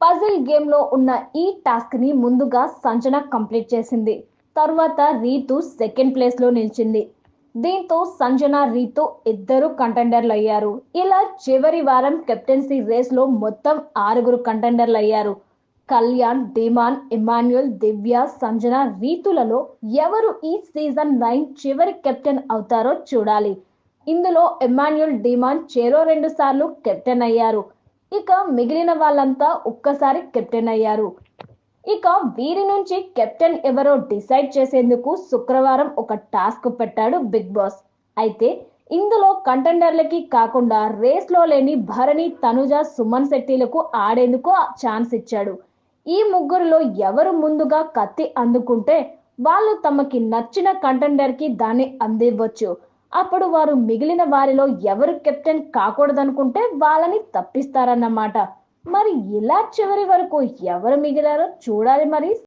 Puzzle గేమ్లో ఉన్న ఈ టాస్క్ని ముందుగా సంజన కంప్లీట్ చేసింది. తర్వాత రీతు సెకండ్ ప్లేస్లో నిలిచింది. దీంతో సంజన రీతు ఇద్దరు కంటెండర్లు అయ్యారు. ఇలా చివరి వారం కెప్టెన్సీ రేస్లో మొత్తం ఆరుగురు కంటెండర్లు అయ్యారు. కళ్యాణ్ ధీమాన్ ఇమాన్యుల్ దివ్య సంజన రీతులలో ఎవరు ఈ సీజన్ నైన్ చివరి కెప్టెన్ అవుతారో చూడాలి. ఇందులో ఇమాన్యుల్ డిమాన్ చెరో రెండు సార్లు కెప్టెన్ అయ్యారు. ఇక మిగిలిన వాళ్ళంతా ఒక్కసారి కెప్టెన్ అయ్యారు. ఇక వీరి నుంచి కెప్టెన్ ఎవరో డిసైడ్ చేసేందుకు శుక్రవారం ఒక టాస్క్ పెట్టాడు బిగ్ బాస్. అయితే ఇందులో కంటెండర్లకి కాకుండా రేస్లో లేని భరణి తనుజ సుమన్ శెట్టిలకు ఆడేందుకు ఛాన్స్ ఇచ్చాడు. ఈ ముగ్గురులో ఎవరు ముందుగా కత్తి అందుకుంటే వాళ్ళు తమకి నచ్చిన కంటెండర్కి దాన్ని అందివ్వచ్చు. అప్పుడు వారు మిగిలిన వారిలో ఎవరు కెప్టెన్ కాకూడదనుకుంటే వాళ్ళని తప్పిస్తారన్నమాట. మరి ఇలా చివరి వరకు ఎవరు మిగిలారో చూడాలి మరి.